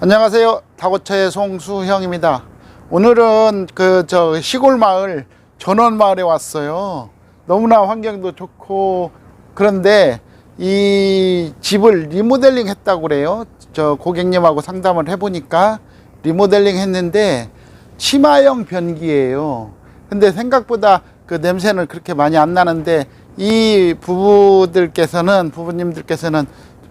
안녕하세요. 다고차의 송수형입니다. 오늘은 그 저 시골 마을 전원 마을에 왔어요. 너무나 환경도 좋고 그런데 이 집을 리모델링 했다고 그래요. 저 고객님하고 상담을 해보니까 리모델링 했는데 치마형 변기예요. 근데 생각보다 그 냄새는 그렇게 많이 안 나는데 이 부부들께서는 부부님들께서는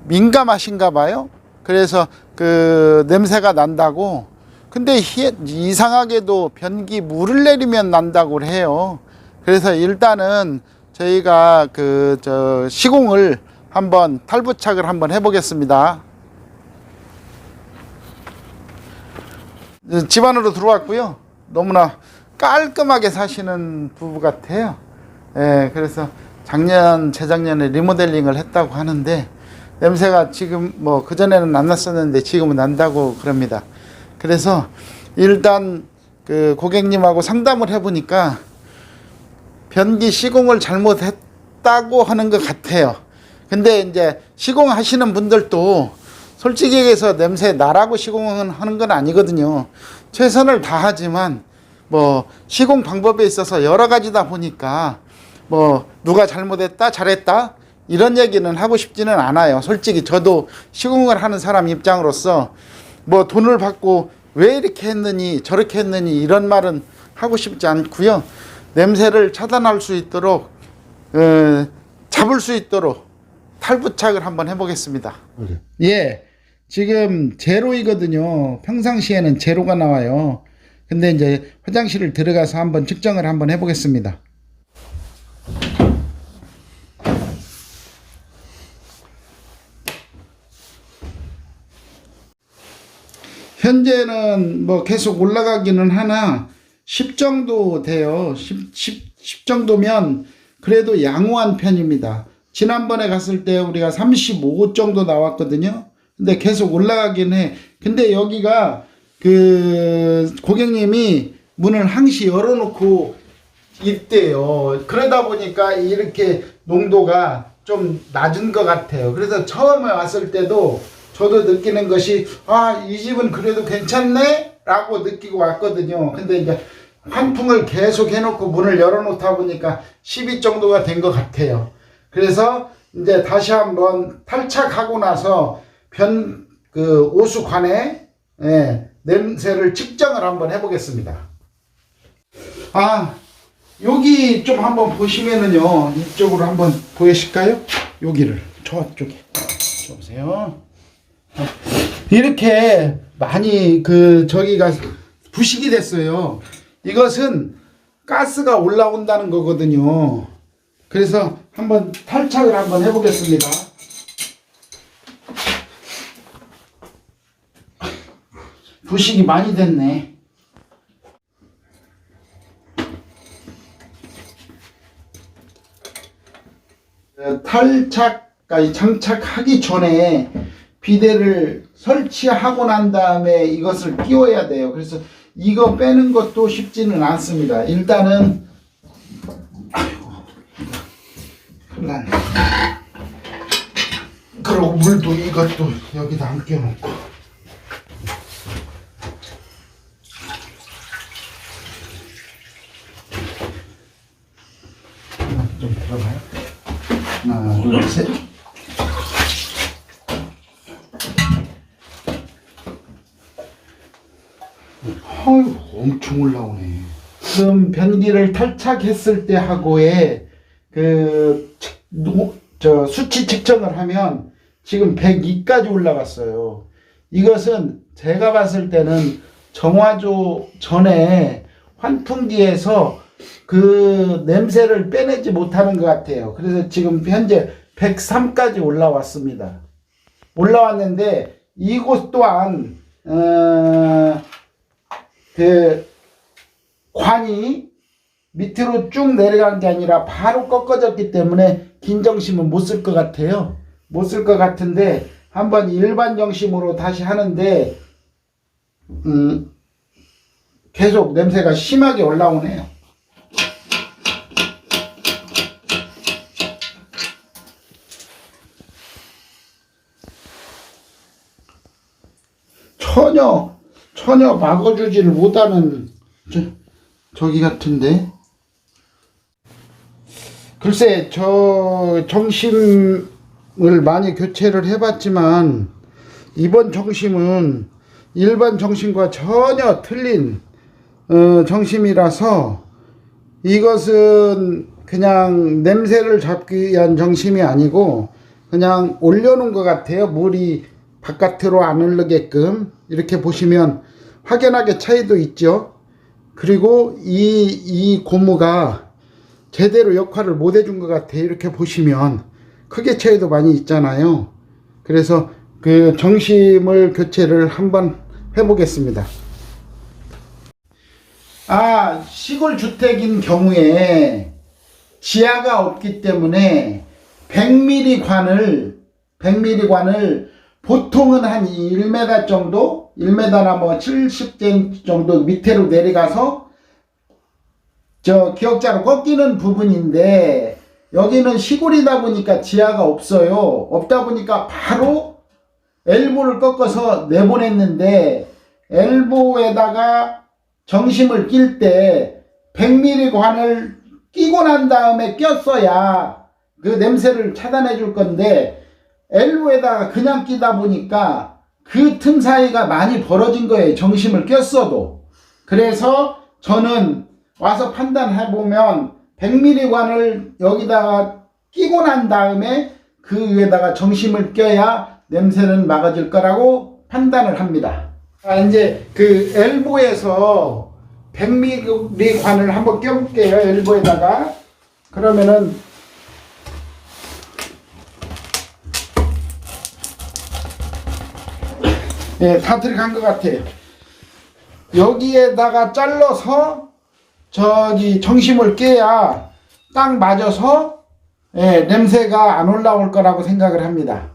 민감하신가 봐요. 그래서 그 냄새가 난다고. 근데 희- 이상하게도 변기 물을 내리면 난다고 해요. 그래서 일단은 저희가 그 저 시공을 한번 탈부착을 한번 해 보겠습니다. 어, 집 안으로 들어왔고요. 너무나 깔끔하게 사시는 부부 같아요. 예, 그래서 작년, 재작년에 리모델링을 했다고 하는데 냄새가 지금 뭐 그전에는 안 났었는데 지금은 난다고 그럽니다. 그래서 일단 그 고객님하고 상담을 해보니까 변기 시공을 잘못했다고 하는 것 같아요. 근데 이제 시공하시는 분들도 솔직히 얘기해서 냄새 나라고 시공은 하는 건 아니거든요. 최선을 다하지만 뭐 시공 방법에 있어서 여러 가지다 보니까 뭐 누가 잘못했다 잘했다 이런 얘기는 하고 싶지는 않아요. 솔직히 저도 시공을 하는 사람 입장으로서 뭐 돈을 받고 왜 이렇게 했느니 저렇게 했느니 이런 말은 하고 싶지 않고요. 냄새를 차단할 수 있도록 어, 잡을 수 있도록 탈부착을 한번 해보겠습니다. 예, 지금 제로이거든요. 평상시에는 제로가 나와요. 근데 이제 화장실을 들어가서 한번 측정을 한번 해보겠습니다. 현재는 뭐 계속 올라가기는 하나 10 정도 돼요. 10, 10, 10 정도면 그래도 양호한 편입니다. 지난번에 갔을 때 우리가 35 정도 나왔거든요. 근데 계속 올라가긴 해. 근데 여기가 그 고객님이 문을 항시 열어놓고 있대요. 그러다 보니까 이렇게 농도가 좀 낮은 것 같아요. 그래서 처음에 왔을 때도 저도 느끼는 것이 아, 이 집은 그래도 괜찮네? 라고 느끼고 왔거든요. 근데 이제 환풍을 계속 해놓고 문을 열어놓다 보니까 12 정도가 된 것 같아요. 그래서 이제 다시 한번 탈착하고 나서 변, 그 오수관에 예, 냄새를 측정을 한번 해보겠습니다. 아, 여기 좀 한번 보시면은요, 이쪽으로 한번 보이실까요? 여기를, 저쪽에. 저 보세요. 이렇게 많이 그, 저기가 부식이 됐어요. 이것은 가스가 올라온다는 거거든요. 그래서 한번 탈착을 한번 해보겠습니다. 부식이 많이 됐네. 어, 탈착까지 장착하기 전에 비데를 설치하고 난 다음에 이것을 끼워야 돼요. 그래서 이거 빼는 것도 쉽지는 않습니다. 일단은 났네. 그리고 물도 이것도 여기다 안 껴놓고 좀 들어봐요. 하나, 둘, 셋. 아유, 엄청 올라오네. 지금 변기를 탈착했을 때 하고의 그, 측- 노- 저 수치 측정을 하면 지금 102까지 올라갔어요. 이것은 제가 봤을 때는 정화조 전에 환풍기에서 그 냄새를 빼내지 못하는 것 같아요. 그래서 지금 현재 103까지 올라왔습니다. 올라왔는데 이곳 또한 어, 그 관이 밑으로 쭉 내려간 게 아니라 바로 꺾어졌기 때문에 긴 정심은 못 쓸 것 같아요. 못 쓸 것 같은데 한번 일반 정심으로 다시 하는데 음, 계속 냄새가 심하게 올라오네요. 전혀 전혀 막아주지를 못하는 저, 저기 같은데 글쎄 저 정심을 많이 교체를 해봤지만 이번 정심은 일반 정심과 전혀 틀린 어, 정심이라서 이것은 그냥 냄새를 잡기 위한 정심이 아니고 그냥 올려놓은 것 같아요. 물이 바깥으로 안 흐르게끔 이렇게 보시면 확연하게 차이도 있죠. 그리고 이, 이 고무가 제대로 역할을 못 해준 것 같아요. 이렇게 보시면 크게 차이도 많이 있잖아요. 그래서 그 정심을 교체를 한번 해보겠습니다. 아, 시골 주택인 경우에 지하가 없기 때문에 100mm 관을 100mm 관을 보통은 한 1m 정도, 1m나 뭐 70cm 정도 밑으로 내려가서 저 기역자로 꺾이는 부분인데 여기는 시골이다 보니까 지하가 없어요. 없다 보니까 바로 엘보를 꺾어서 내보냈는데 엘보에다가 정심을 낄 때 100mm 관을 끼고 난 다음에 꼈어야 그 냄새를 차단해 줄 건데 엘보에다가 그냥 끼다 보니까 그 틈 사이가 많이 벌어진 거예요. 정심을 꼈어도. 그래서 저는 와서 판단해 보면 100mm 관을 여기다가 끼고 난 다음에 그 위에다가 정심을 껴야 냄새는 막아질 거라고 판단을 합니다. 아, 이제 그 엘보에서 100mm 관을 한번 껴볼게요. 엘보에다가. 그러면은 예, 다 들어간 것 같아요. 여기에다가 잘라서 저기 정심을 깨야 딱 맞아서 예, 냄새가 안 올라올 거라고 생각을 합니다.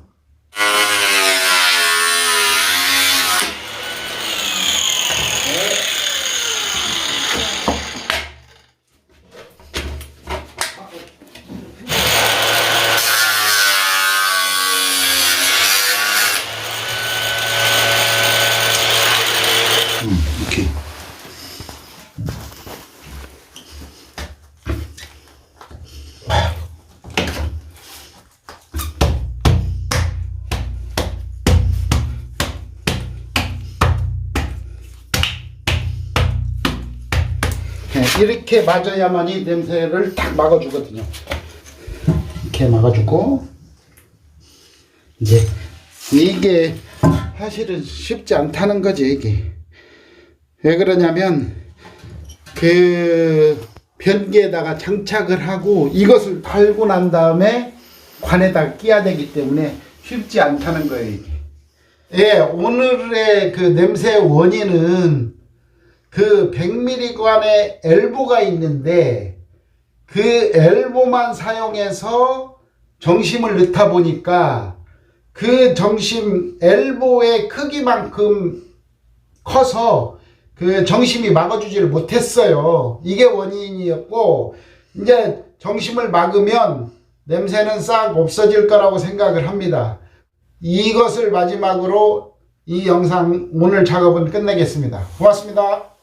이렇게 맞아야만이 냄새를 딱 막아주거든요. 이렇게 막아주고 이제 이게 사실은 쉽지 않다는 거지 이게. 왜 그러냐면 그 변기에다가 장착을 하고 이것을 달고 난 다음에 관에다 끼야 되기 때문에 쉽지 않다는 거예요. 예, 오늘의 그 냄새 원인은 그 100mm 관에 엘보가 있는데 그 엘보만 사용해서 정심을 넣다 보니까 그 정심 엘보의 크기만큼 커서 그 정심이 막아주지를 못했어요. 이게 원인이었고 이제 정심을 막으면 냄새는 싹 없어질 거라고 생각을 합니다. 이것을 마지막으로 이 영상 오늘 작업은 끝내겠습니다. 고맙습니다.